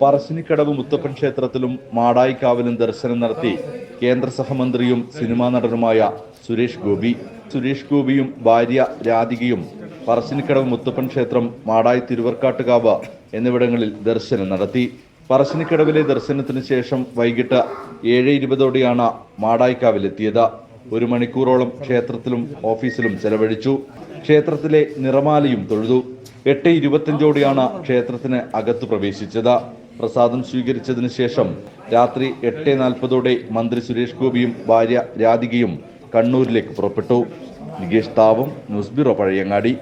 പറശ്ശിനിക്കടവ് മുത്തപ്പൻ ക്ഷേത്രത്തിലും മാടായിക്കാവിലും ദർശനം നടത്തി കേന്ദ്ര സഹമന്ത്രിയും സിനിമാ നടനുമായ സുരേഷ് ഗോപി. സുരേഷ് ഗോപിയും ഭാര്യ രാധികയും പറശ്ശിനിക്കടവ് മുത്തപ്പൻ ക്ഷേത്രം മാടായി തിരുവർക്കാട്ടുകാവ് എന്നിവിടങ്ങളിൽ ദർശനം നടത്തി. പറശ്ശിനിക്കടവിലെ ദർശനത്തിന് ശേഷം വൈകിട്ട് ഏഴ് ഇരുപതോടെയാണ് മാടായിക്കാവിലെത്തിയത്. ഒരു മണിക്കൂറോളം ക്ഷേത്രത്തിലും ഓഫീസിലും ചെലവഴിച്ചു. ക്ഷേത്രത്തിലെ നിറമാലയും തൊഴുതു. എട്ട് ഇരുപത്തിയഞ്ചോടെയാണ് ക്ഷേത്രത്തിന് അകത്ത് പ്രവേശിച്ചത്. പ്രസാദം സ്വീകരിച്ചതിന് ശേഷം രാത്രി എട്ട് നാൽപ്പതോടെ മന്ത്രി സുരേഷ് ഗോപിയും ഭാര്യ രാധികയും കണ്ണൂരിലേക്ക് പുറപ്പെട്ടു. Nikesh Thavam news bureau Pazhayangadi.